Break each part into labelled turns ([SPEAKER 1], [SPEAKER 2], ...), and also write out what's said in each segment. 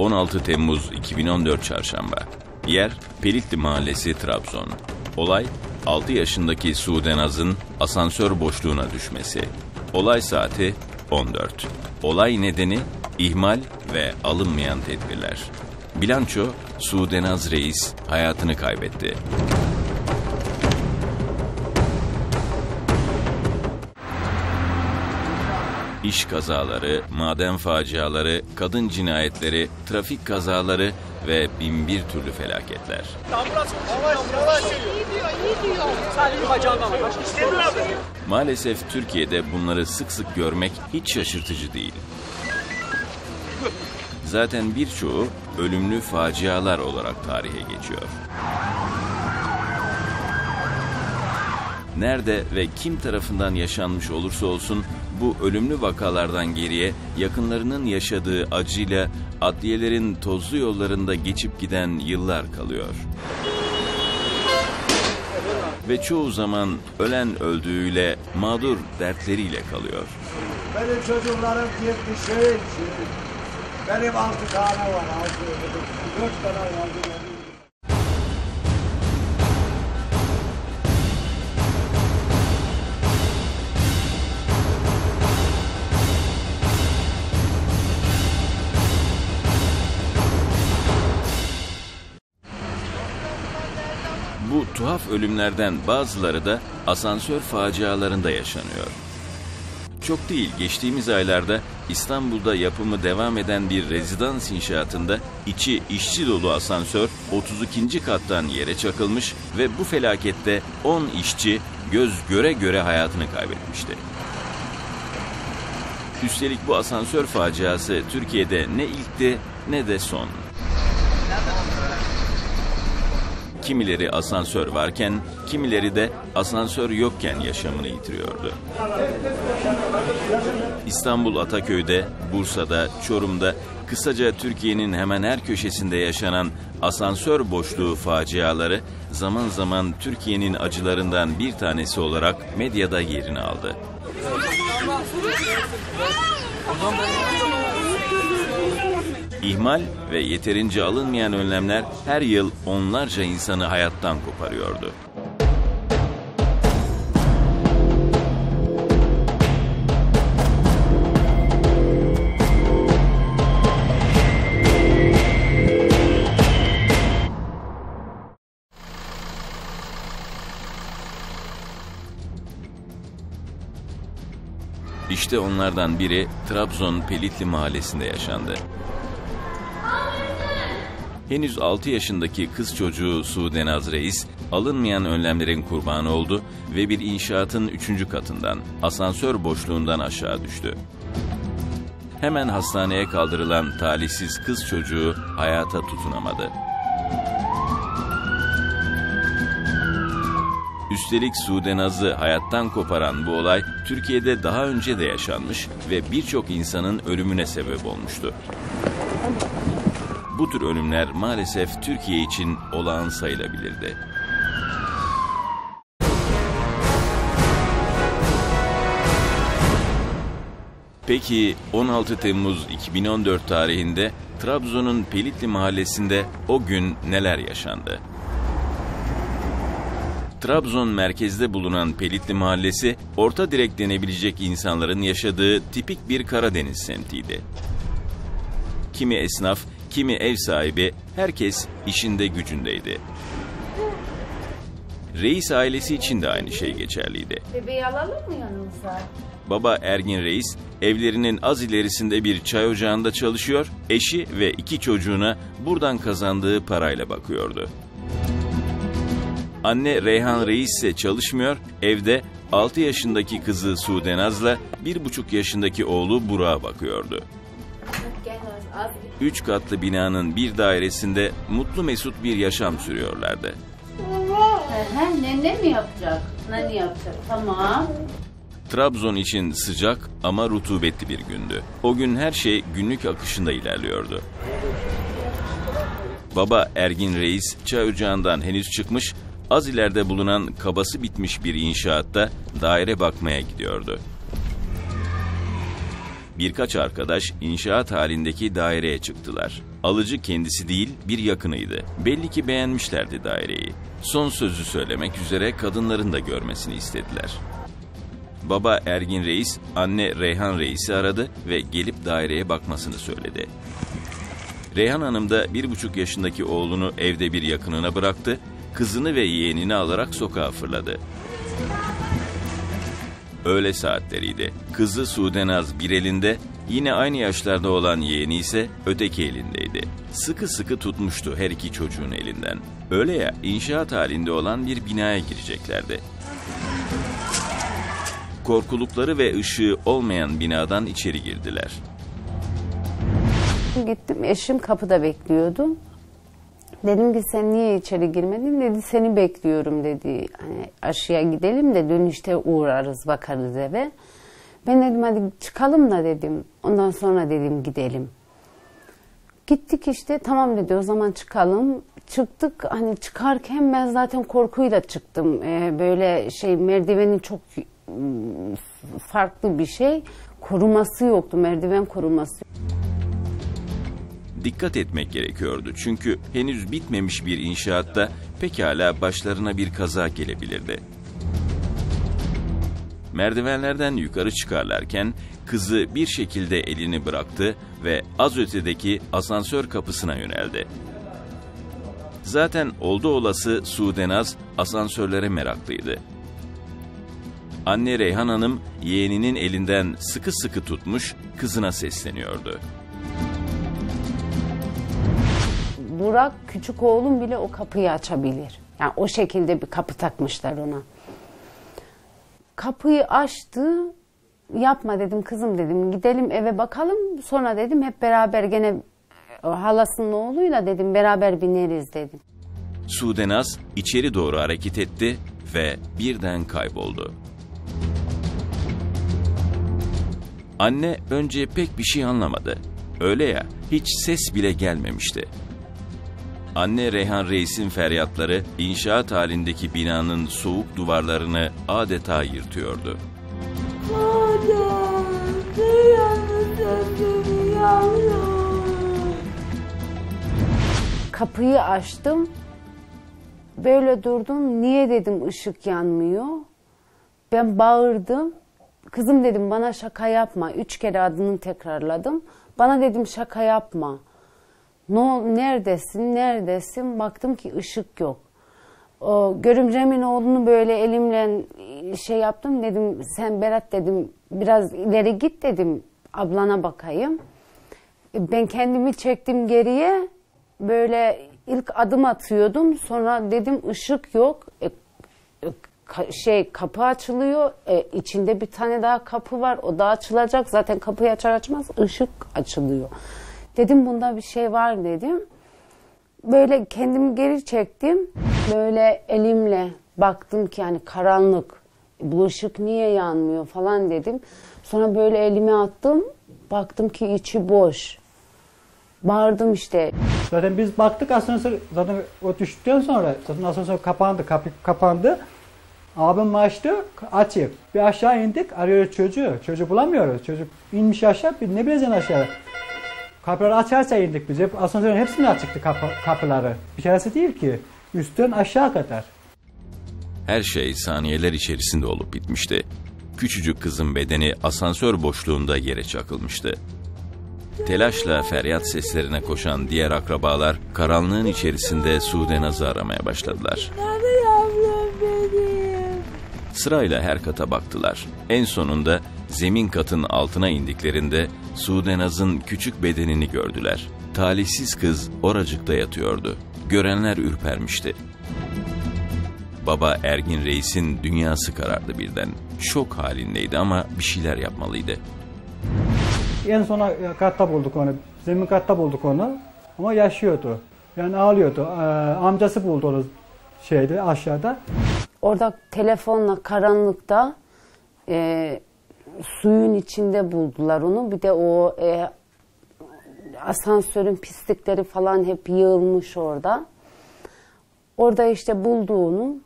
[SPEAKER 1] Tarih 16 Temmuz 2014 Çarşamba. Yer Pelitli Mahallesi Trabzon. Olay 6 yaşındaki Sudenaz'ın asansör boşluğuna düşmesi. Olay saati 14. Olay nedeni ihmal ve alınmayan tedbirler. Bilanço Sudenaz Reis hayatını kaybetti. İş kazaları, maden faciaları, kadın cinayetleri, trafik kazaları ve binbir türlü felaketler. Maalesef Türkiye'de bunları sık sık görmek hiç şaşırtıcı değil. Zaten birçoğu ölümlü facialar olarak tarihe geçiyor. Nerede ve kim tarafından yaşanmış olursa olsun bu ölümlü vakalardan geriye yakınlarının yaşadığı acıyla adliyelerin tozlu yollarında geçip giden yıllar kalıyor. Ve çoğu zaman ölen öldüğüyle, mağdur dertleriyle kalıyor.
[SPEAKER 2] Benim çocuklarım gitti şehit şehit. Benim altı tane var altı. Dört tane var.
[SPEAKER 1] Tuhaf ölümlerden bazıları da asansör facialarında yaşanıyor. Çok değil, geçtiğimiz aylarda İstanbul'da yapımı devam eden bir rezidans inşaatında içi işçi dolu asansör 32. kattan yere çakılmış ve bu felakette 10 işçi göz göre göre hayatını kaybetmişti. Üstelik bu asansör faciası Türkiye'de ne ilkti ne de son. Kimileri asansör varken, kimileri de asansör yokken yaşamını yitiriyordu. İstanbul Ataköy'de, Bursa'da, Çorum'da, kısaca Türkiye'nin hemen her köşesinde yaşanan asansör boşluğu faciaları zaman zaman Türkiye'nin acılarından bir tanesi olarak medyada yerini aldı. İhmal ve yeterince alınmayan önlemler her yıl onlarca insanı hayattan koparıyordu. İşte onlardan biri Trabzon Pelitli mahallesinde yaşandı. Henüz 6 yaşındaki kız çocuğu Sudenaz Reis alınmayan önlemlerin kurbanı oldu ve bir inşaatın 3. katından asansör boşluğundan aşağı düştü. Hemen hastaneye kaldırılan talihsiz kız çocuğu hayata tutunamadı. Üstelik Sudenaz'ı hayattan koparan bu olay Türkiye'de daha önce de yaşanmış ve birçok insanın ölümüne sebep olmuştu. Bu tür ölümler maalesef Türkiye için olağan sayılabilirdi. Peki 16 Temmuz 2014 tarihinde Trabzon'un Pelitli mahallesinde o gün neler yaşandı? Trabzon merkezde bulunan Pelitli Mahallesi, orta direk denebilecek insanların yaşadığı tipik bir Karadeniz semtiydi. Kimi esnaf, kimi ev sahibi, herkes işinde gücündeydi. Reis ailesi için de aynı şey geçerliydi.
[SPEAKER 3] Bebeği alalım mı yanımıza?
[SPEAKER 1] Baba Ergin Reis, evlerinin az ilerisinde bir çay ocağında çalışıyor, eşi ve iki çocuğuna buradan kazandığı parayla bakıyordu. Anne Reyhan Reis ise çalışmıyor, evde 6 yaşındaki kızı Sudenaz'la 1,5 yaşındaki oğlu Burak'a bakıyordu. Üç katlı binanın bir dairesinde mutlu mesut bir yaşam sürüyorlardı.
[SPEAKER 3] He, nene mi yapacak? Nene yapacak. Tamam.
[SPEAKER 1] Trabzon için sıcak ama rutubetli bir gündü. O gün her şey günlük akışında ilerliyordu. Baba Ergin Reis çay ocağından henüz çıkmış, az ileride bulunan kabası bitmiş bir inşaatta daire bakmaya gidiyordu. Birkaç arkadaş inşaat halindeki daireye çıktılar. Alıcı kendisi değil bir yakınıydı. Belli ki beğenmişlerdi daireyi. Son sözü söylemek üzere kadınların da görmesini istediler. Baba Ergin Reis, anne Reyhan Reis'i aradı ve gelip daireye bakmasını söyledi. Reyhan Hanım da bir buçuk yaşındaki oğlunu evde bir yakınına bıraktı, kızını ve yeğenini alarak sokağa fırladı. Öğle saatleriydi. Kızı Sudenaz bir elinde, yine aynı yaşlarda olan yeğeni ise öteki elindeydi. Sıkı sıkı tutmuştu her iki çocuğun elinden. Öyle ya inşaat halinde olan bir binaya gireceklerdi. Korkulukları ve ışığı olmayan binadan içeri girdiler.
[SPEAKER 3] Gittim eşim kapıda bekliyordu. Dedim ki sen niye içeri girmedin? Dedi seni bekliyorum dedi. Hani aşıya gidelim de dönüşte uğrarız bakarız eve. Ben dedim hadi çıkalım da dedim. Ondan sonra dedim gidelim. Gittik işte tamam dedi o zaman çıkalım. Çıktık hani çıkarken ben zaten korkuyla çıktım. Ee, böyle şey merdivenin çok farklı bir şey. Koruması yoktu merdiven koruması.
[SPEAKER 1] Dikkat etmek gerekiyordu çünkü henüz bitmemiş bir inşaatta pekala başlarına bir kaza gelebilirdi. Merdivenlerden yukarı çıkarlarken kızı bir şekilde elini bıraktı ve az ötedeki asansör kapısına yöneldi. Zaten oldu olası Sudenaz asansörlere meraklıydı. Anne Reyhan Hanım yeğeninin elinden sıkı sıkı tutmuş kızına sesleniyordu.
[SPEAKER 3] Burak küçük oğlum bile o kapıyı açabilir. Yani o şekilde bir kapı takmışlar ona. Kapıyı açtı. Yapma dedim kızım dedim. Gidelim eve bakalım. Sonra dedim hep beraber gene halasının oğluyla dedim beraber bineriz dedim.
[SPEAKER 1] Sudenaz içeri doğru hareket etti ve birden kayboldu. Anne önce pek bir şey anlamadı. Öyle ya, hiç ses bile gelmemişti. Anne Reyhan Reis'in feryatları inşaat halindeki binanın soğuk duvarlarını adeta yırtıyordu.
[SPEAKER 3] Kapıyı açtım. Böyle durdum. Niye dedim ışık yanmıyor. Ben bağırdım. Kızım dedim bana şaka yapma. Üç kere adını tekrarladım. Bana dedim şaka yapma. Ne neredesin, neredesin? Baktım ki ışık yok. O, görümcemin oğlunu böyle elimle şey yaptım dedim sen Berat dedim biraz ileri git dedim ablana bakayım. E, Ben kendimi çektim geriye böyle ilk adım atıyordum sonra dedim ışık yok E, e, şey kapı açılıyor E, içinde bir tane daha kapı var o da açılacak zaten kapıyı açar açmaz ışık açılıyor. Dedim bunda bir şey var dedim. Böyle kendimi geri çektim. Böyle elimle baktım ki yani karanlık. Bu ışık niye yanmıyor falan dedim. Sonra böyle elimi attım. Baktım ki içi boş. Bağırdım işte.
[SPEAKER 4] Zaten biz baktık asansör zaten o düştükten sonra zaten asansör kapandı, kapı kapandı. Abim açtı, açık. Bir aşağı indik, arıyoruz çocuğu. Çocuğu bulamıyoruz. Çocuk inmiş aşağı, bir ne bileceksin aşağı. Kapıları açarsa indik biz. Hep asansörün hepsini açıktı kapı, kapıları. Bir keresi değil ki. Üstten aşağı kadar.
[SPEAKER 1] Her şey saniyeler içerisinde olup bitmişti. Küçücük kızın bedeni asansör boşluğunda yere çakılmıştı. Telaşla feryat seslerine koşan diğer akrabalar karanlığın içerisinde Sudenaz'ı aramaya başladılar.
[SPEAKER 5] Nerede yavrum benim?
[SPEAKER 1] Sırayla her kata baktılar. En sonunda zemin katın altına indiklerinde Sudenaz'ın küçük bedenini gördüler. Talihsiz kız oracıkta yatıyordu. Görenler ürpermişti. Baba Ergin Reis'in dünyası karardı birden. Şok halindeydi ama bir şeyler yapmalıydı.
[SPEAKER 4] En sona katta bulduk onu. Zemin katta bulduk onu. Ama yaşıyordu. Yani ağlıyordu. Ee, amcası buldu onu şeyde aşağıda.
[SPEAKER 3] Orada telefonla karanlıkta e, suyun içinde buldular onu. Bir de o e, asansörün pislikleri falan hep yığılmış orada. Orada işte bulduğunu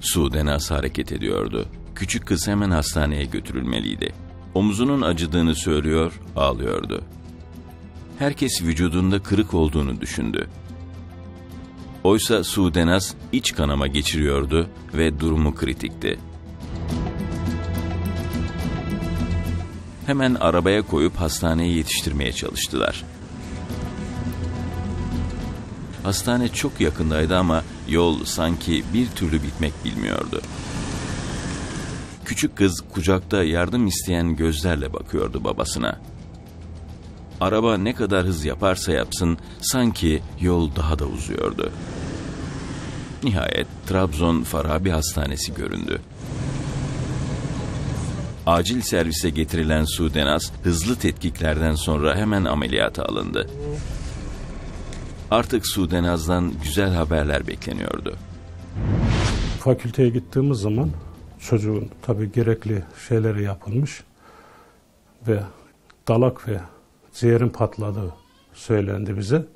[SPEAKER 1] Sudenaz hareket ediyordu. Küçük kız hemen hastaneye götürülmeliydi. Omuzunun acıdığını söylüyor, ağlıyordu. Herkes vücudunda kırık olduğunu düşündü. Oysa Sudenaz iç kanama geçiriyordu ve durumu kritikti. Hemen arabaya koyup hastaneye yetiştirmeye çalıştılar. Hastane çok yakındaydı ama yol sanki bir türlü bitmek bilmiyordu. Küçük kız kucakta yardım isteyen gözlerle bakıyordu babasına. Araba ne kadar hız yaparsa yapsın sanki yol daha da uzuyordu. Nihayet Trabzon Farabi Hastanesi göründü. Acil servise getirilen Sudenaz hızlı tetkiklerden sonra hemen ameliyata alındı. Artık Sudenaz'dan güzel haberler bekleniyordu.
[SPEAKER 6] Fakülteye gittiğimiz zaman çocuğun tabi gerekli şeyleri yapılmış ve dalak ve ciğerin patladığı söylendi bize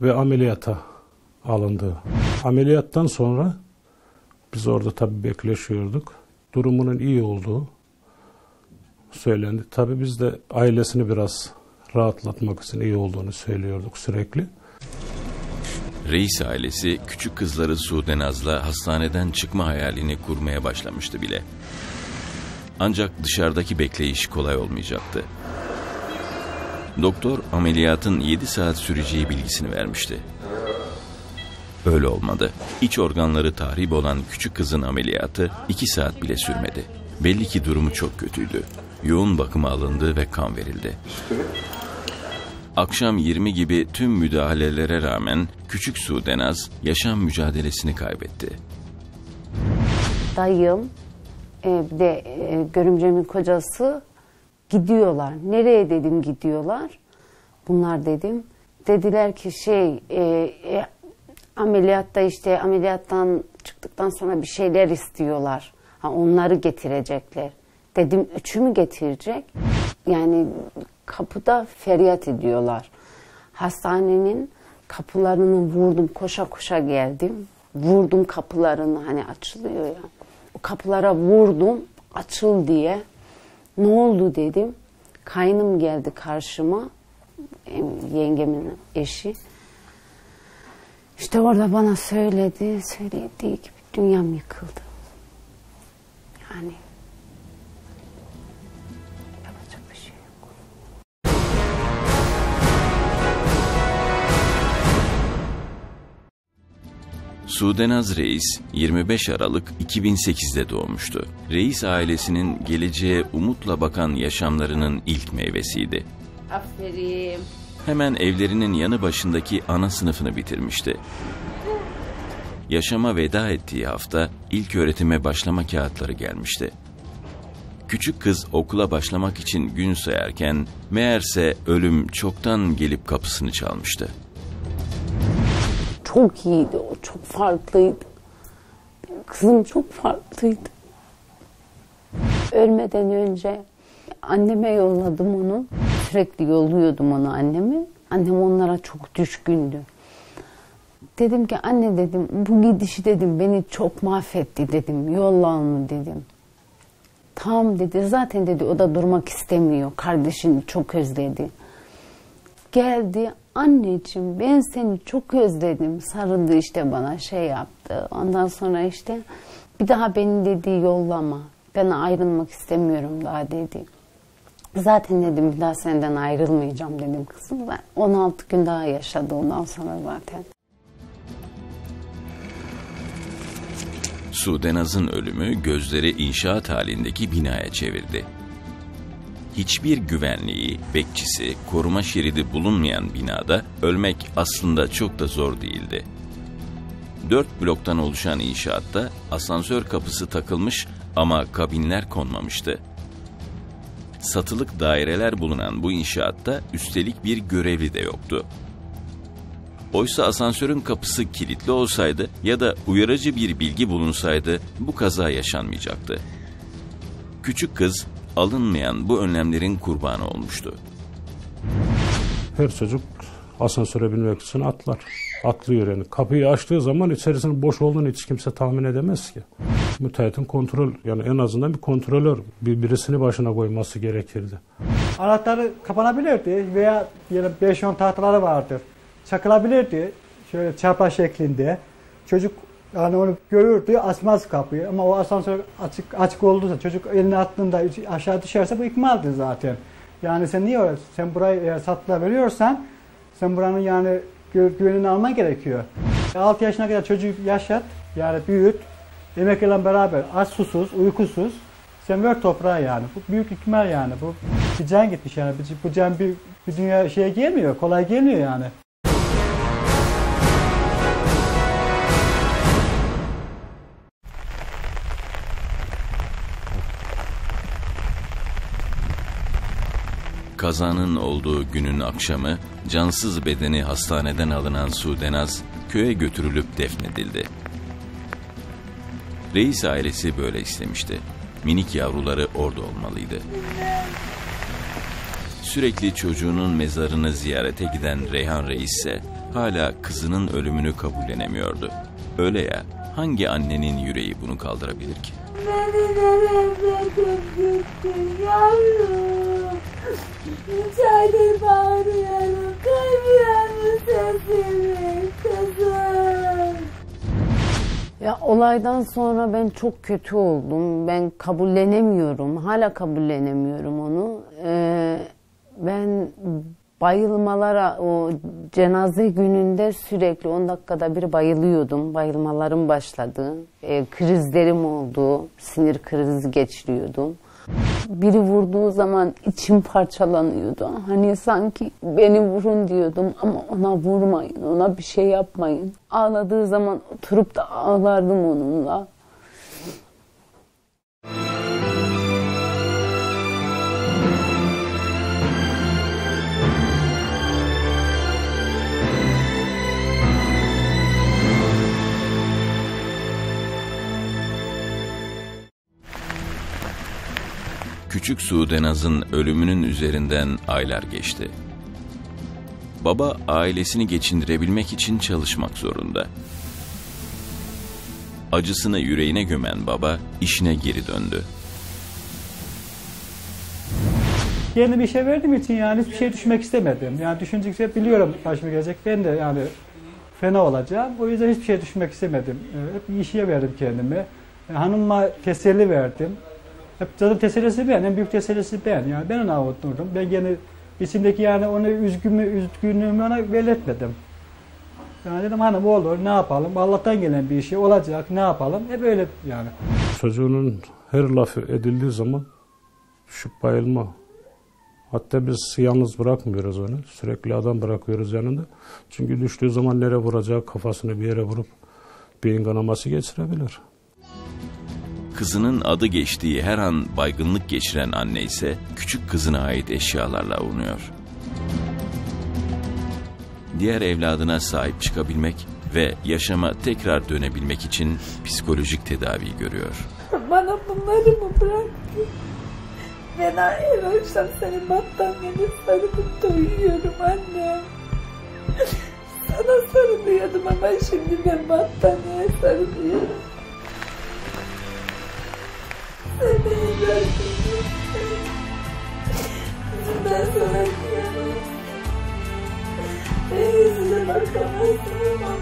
[SPEAKER 6] ve ameliyata alındı. Ameliyattan sonra biz orada tabi bekleşiyorduk. Durumunun iyi olduğu söylendi. Tabi biz de ailesini biraz rahatlatmak için iyi olduğunu söylüyorduk sürekli.
[SPEAKER 1] Reis ailesi küçük kızları Sudenaz'la hastaneden çıkma hayalini kurmaya başlamıştı bile. Ancak dışarıdaki bekleyiş kolay olmayacaktı. Doktor ameliyatın 7 saat süreceği bilgisini vermişti. Öyle olmadı. İç organları tahrip olan küçük kızın ameliyatı 2 saat bile sürmedi. Belli ki durumu çok kötüydü. Yoğun bakıma alındı ve kan verildi. Akşam 20 gibi tüm müdahalelere rağmen küçük Sudenaz yaşam mücadelesini kaybetti.
[SPEAKER 3] Dayım e, de e, görümcemin kocası gidiyorlar. Nereye dedim gidiyorlar. Bunlar dedim. Dediler ki şey e, e, ameliyatta işte ameliyattan çıktıktan sonra bir şeyler istiyorlar. Ha, onları getirecekler. Dedim üçü mü getirecek? Yani kapıda feryat ediyorlar. Hastanenin kapılarını vurdum koşa koşa geldim. Vurdum kapılarını hani açılıyor ya. O kapılara vurdum açıl diye. Ne oldu dedim. Kaynım geldi karşıma. em, Yengemin eşi. İşte orada bana söyledi. Söylediği gibi dünyam yıkıldı. Yani
[SPEAKER 1] Sudenaz Reis 25 Aralık 2008'de doğmuştu. Reis ailesinin geleceğe umutla bakan yaşamlarının ilk meyvesiydi.
[SPEAKER 3] Aferin.
[SPEAKER 1] Hemen evlerinin yanı başındaki ana sınıfını bitirmişti. Yaşama veda ettiği hafta ilk öğretime başlama kağıtları gelmişti. Küçük kız okula başlamak için gün sayarken meğerse ölüm çoktan gelip kapısını çalmıştı.
[SPEAKER 3] Çok iyiydi o, çok farklıydı. Benim kızım çok farklıydı. Ölmeden önce anneme yolladım onu. Sürekli yolluyordum onu anneme. Annem onlara çok düşkündü. Dedim ki anne dedim bu gidişi dedim beni çok mahvetti dedim. Yolla onu dedim. Tamam dedi zaten dedi o da durmak istemiyor. Kardeşini çok özledi. Geldi anneciğim ben seni çok özledim. Sarıldı işte bana şey yaptı. Ondan sonra işte bir daha beni dedi yollama. Ben ayrılmak istemiyorum daha dedi. Zaten dedim bir daha senden ayrılmayacağım dedim kızım. Ben 16 gün daha yaşadı ondan sonra zaten.
[SPEAKER 1] Sudenaz'ın ölümü gözleri inşaat halindeki binaya çevirdi. Hiçbir güvenliği, bekçisi, koruma şeridi bulunmayan binada ölmek aslında çok da zor değildi. Dört bloktan oluşan inşaatta asansör kapısı takılmış ama kabinler konmamıştı. Satılık daireler bulunan bu inşaatta üstelik bir görevli de yoktu. Oysa asansörün kapısı kilitli olsaydı ya da uyarıcı bir bilgi bulunsaydı bu kaza yaşanmayacaktı. Küçük kız alınmayan bu önlemlerin kurbanı olmuştu.
[SPEAKER 6] Her çocuk asansöre binmek için atlar. atlıyor yani. Kapıyı açtığı zaman içerisinin boş olduğunu hiç kimse tahmin edemez ki. Müteahhitin kontrol yani en azından bir kontrolör bir birisini başına koyması gerekirdi.
[SPEAKER 4] Anahtarı kapanabilirdi veya diyelim 5-10 tahtaları vardır. Çakılabilirdi şöyle çapa şeklinde. Çocuk yani onu görürdü açmaz kapıyı ama o asansör açık açık olduğunda çocuk elini attığında aşağı düşerse bu ikmaldir zaten. Yani sen niye? Sen burayı eğer sattığa veriyorsan sen buranın yani gü- güvenini alman gerekiyor. 6 yaşına kadar çocuğu yaşat yani büyüt emekliyle beraber aç susuz uykusuz sen ver toprağa yani. Bu büyük ihtimal yani. Bu bir can gitmiş yani. Bu can bir, bir dünya şeye gelmiyor. Kolay gelmiyor yani.
[SPEAKER 1] Kazanın olduğu günün akşamı cansız bedeni hastaneden alınan Sudenaz köye götürülüp defnedildi. Reis ailesi böyle istemişti. Minik yavruları orada olmalıydı. Sürekli çocuğunun mezarını ziyarete giden Reyhan Reis ise hala kızının ölümünü kabullenemiyordu. Öyle ya, hangi annenin yüreği bunu kaldırabilir ki?
[SPEAKER 5] Beni nereye gittin yavrum? İçeride bağırıyorum. Mı sesimi kızım?
[SPEAKER 3] Ya olaydan sonra ben çok kötü oldum. Ben kabullenemiyorum. Hala kabullenemiyorum onu. Ee, ben bayılmalara o cenaze gününde sürekli 10 dakikada bir bayılıyordum. Bayılmalarım başladı. Ee, krizlerim oldu. Sinir krizi geçiriyordum. Biri vurduğu zaman içim parçalanıyordu. Hani sanki beni vurun diyordum ama ona vurmayın, ona bir şey yapmayın. Ağladığı zaman oturup da ağlardım onunla.
[SPEAKER 1] Küçük Sudenaz'ın ölümünün üzerinden aylar geçti. Baba ailesini geçindirebilmek için çalışmak zorunda. Acısını yüreğine gömen baba işine geri döndü.
[SPEAKER 4] Kendime işe verdiğim için yani hiçbir şey düşmek istemedim. Yani düşündükçe biliyorum başıma gelecek. Ben de yani fena olacağım. O yüzden hiçbir şey düşmek istemedim. Ee, Hep işe verdim kendime. E, Hanıma teselli verdim. Hep zaten tesellisi ben. En büyük tesellisi ben. Yani ben ona avuturdum. Ben gene içimdeki yani onu üzgünümü, üzgünlüğümü ona belirtmedim. Yani dedim hanım olur ne yapalım. Allah'tan gelen bir şey olacak ne yapalım. Hep öyle yani.
[SPEAKER 6] Çocuğunun her lafı edildiği zaman düşüp bayılma. Hatta biz yalnız bırakmıyoruz onu. Sürekli adam bırakıyoruz yanında. Çünkü düştüğü zaman nereye vuracak kafasını bir yere vurup beyin kanaması geçirebilir.
[SPEAKER 1] Kızının adı geçtiği her an baygınlık geçiren anne ise küçük kızına ait eşyalarla avunuyor. Diğer evladına sahip çıkabilmek ve yaşama tekrar dönebilmek için psikolojik tedavi görüyor.
[SPEAKER 5] Bana bunları mı bıraktın? Ben her akşam senin battaniyeni sarılıp da uyuyorum annem. Sana sarılıyordum ama şimdi ben battaniyeye sarılıyorum. Sen beni bıraktın. Ben sana diyemem. Ben yüzüne bakamazsın ama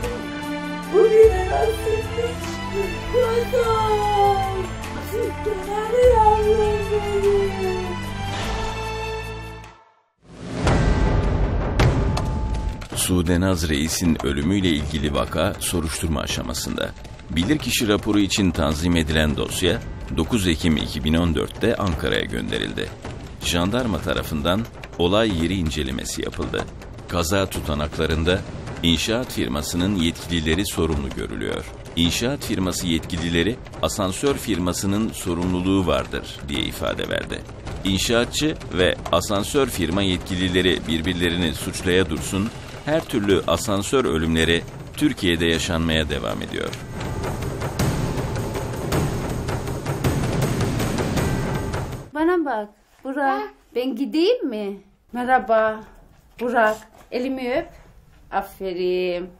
[SPEAKER 5] bugüne nasipmiş. Kuzum. Nerede yavrum benim?
[SPEAKER 1] Sudenaz Reis'in ölümüyle ilgili vaka soruşturma aşamasında. Bilirkişi raporu için tanzim edilen dosya 9 Ekim 2014'te Ankara'ya gönderildi. Jandarma tarafından olay yeri incelemesi yapıldı. Kaza tutanaklarında inşaat firmasının yetkilileri sorumlu görülüyor. İnşaat firması yetkilileri asansör firmasının sorumluluğu vardır diye ifade verdi. İnşaatçı ve asansör firma yetkilileri birbirlerini suçlaya dursun, her türlü asansör ölümleri Türkiye'de yaşanmaya devam ediyor.
[SPEAKER 3] Burak ben gideyim mi? Merhaba Burak elimi öp. Aferin.